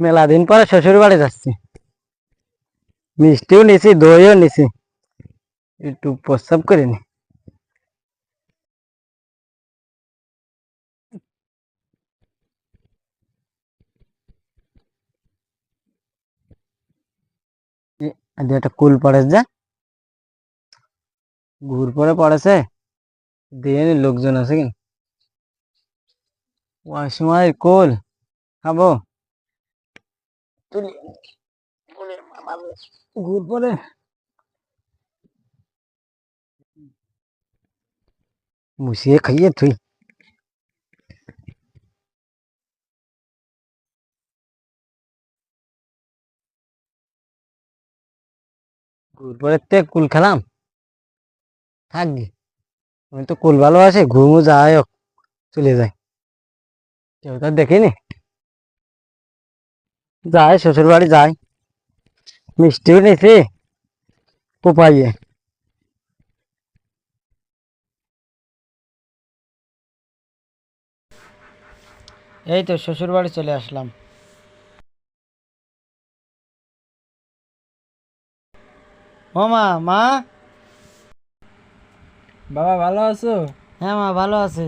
মেলা দিন পরে শ্বশুর বাড়ি যাচ্ছি। মিষ্টিও নিছি, দইও নিছি। একটু প্রস্তাব করে নি। এ- আজ একটা কুল পড়েছে যা। ঘুর পরে পড়েছে। দিয়ে নি, লোকজন আছে কি ওই সময় কোল। খাব? তুলি তুলি বাবা, ঘুর পরে মুছিয়ে খাইয়ে তুই ঘুর পরে তে কুল খেলাম থাকবি আমি তো কুল ভালোবাসি ঘুমু যাই হোক চলে যায় কেউ তো দেখিনি যায় শ্বশুর বাড়ি যায়। মিষ্টিও নিছি কোপাইয়ে এই তো শ্বশুর বাড়ি চলে আসলাম। ও মা মা? বাবা ভালো আছো? হ্যাঁ মা ভালো আছে।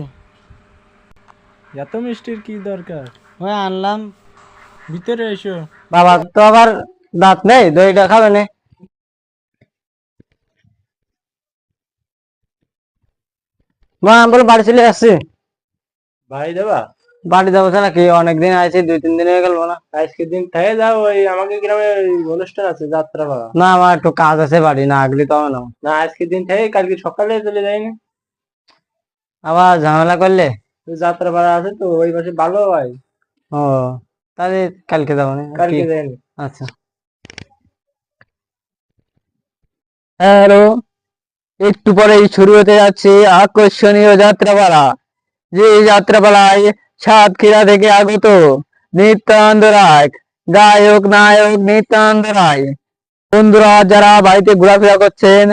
এত মিষ্টির কি দরকার? ওই আনলাম। ভিতরে এসো। বাবা তো আবার দাঁত নেই? দইটা খাবে না। মা আমি বলে বাড়ি চলে আসছি ভাই দেবা বাড়ি যাব তো নাকি অনেকদিন আইছি দুই তিন দিন হয়ে গেল না আজকে দিন থেকে যাও ওই আমাকে গ্রামে অনুষ্ঠান আছে যাত্রা বাবা। না আমার একটু কাজ আছে বাড়ি না আগলি তো না। না আজকে দিন থেকে কালকে সকালে চলে যাই না আবার ঝামেলা করলে? যাত্রা ভাড়া আছে তো ওই পাশে ভালো হয়। ও। তাহলে কালকে যাব কালকে কি? যাইনি। আচ্ছা। হ্যালো একটু পরেই শুরু হতে যাচ্ছে আকর্ষণীয় যাত্রাপালা। যে যাত্রাপালায় সাতক্ষীরা থেকে আগত নিত্যানন্দ রায় গায়ক নায়ক নিত্যানন্দ রায়। বন্ধুরা যারা বাড়িতে ঘোরাফেরা করছেন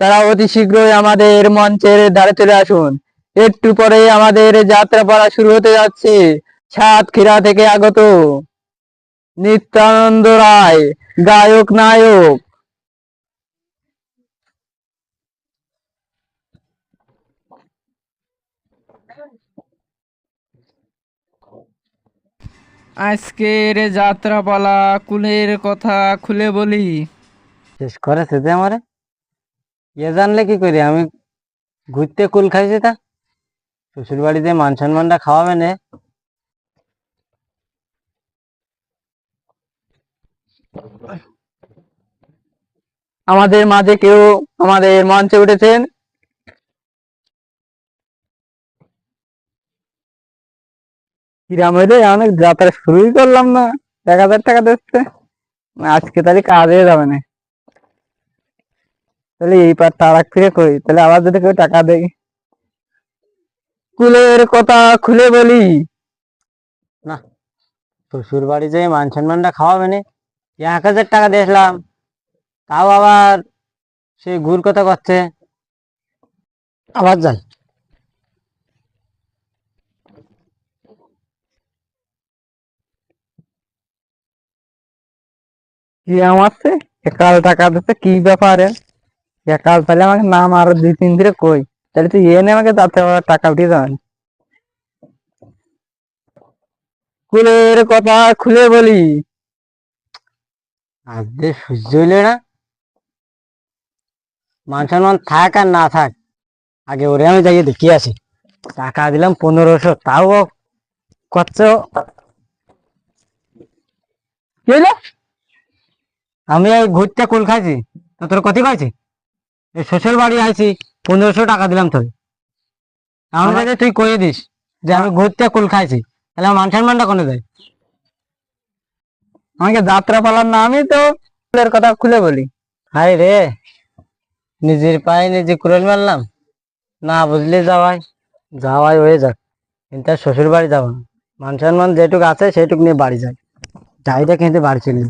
তারা অতি শীঘ্রই আমাদের মঞ্চের ধারে চলে আসুন। একটু পরে আমাদের যাত্রাপালা শুরু হতে যাচ্ছে। সাতক্ষীরা থেকে আগত। নিত্যানন্দ রায় গায়ক নায়ক। আজকের যাত্রাপালা কুলের কথা খুলে বলি। শেষ করেছে যে আমারে? ইয়ে জানলে কি করি? আমি ঘুরতে কুল খাইছি তা। শ্বশুর বাড়িতে মান সম্মানটা খাওয়াবে না। আমাদের মাঝে কেউ আমাদের মঞ্চে উঠেছেন? কিরাম হইলে? অনেক যাত্রা শুরুই করলাম না। এক হাজার টাকা দিচ্ছে। আজকে তাহলে কাজে যাবে না। তাহলে এই পার তারাক ফিরে করি। তাহলে আবার যদি কেউ টাকা দেয়। কুলের কথা খুলে বলি। না শ্বশুর বাড়ি যে মান সম্মানটা খাওয়াবে না এক হাজার টাকা দিয়েছিলাম তাও আবার সে ঘুর কথা করছে। আবার যাই কি আমারছে একাল টাকা দিচ্ছে কি ব্যাপারে একাল তাহলে আমাকে নাম আরও দুই তিন দিনে কই? তাহলে তুই এনে আমাকে যাতে টাকা উঠিয়ে দেবেন কুলের কথা খুলে বলি। আজকে সহ্য হইলে না? মান সম্মান থাক আর না থাক। আগে ওরে আমি যাইয়ে দেখি আসি। টাকা দিলাম পনেরোশো, তাও ও করছে ও। কি হইল? আমি এই ঘুরতে কুল খাইছি। তো তোর কত খাইছি? এই শ্বশুর বাড়ি আইছি, পনেরোশো টাকা দিলাম তোর। আমার কাছে তুই কয়ে দিস যে আমি ঘুরতে কুল খাইছি। তাহলে মান সম্মানটা কোনে যায় আমাকে যাত্রা পালার নামই তো ফুলের কথা খুলে বলি। হাই রে, নিজের পায়ে নিজে কুড়েল মারলাম। না বুঝলে যাওয়াই যাওয়াই হয়ে যাক। কিন্তু শ্বশুর বাড়ি যাব না। মান সম্মান যেটুকু আছে সেটুকু নিয়ে বাড়ি যাই। যাইটা কিন্তু বাড়ি চলে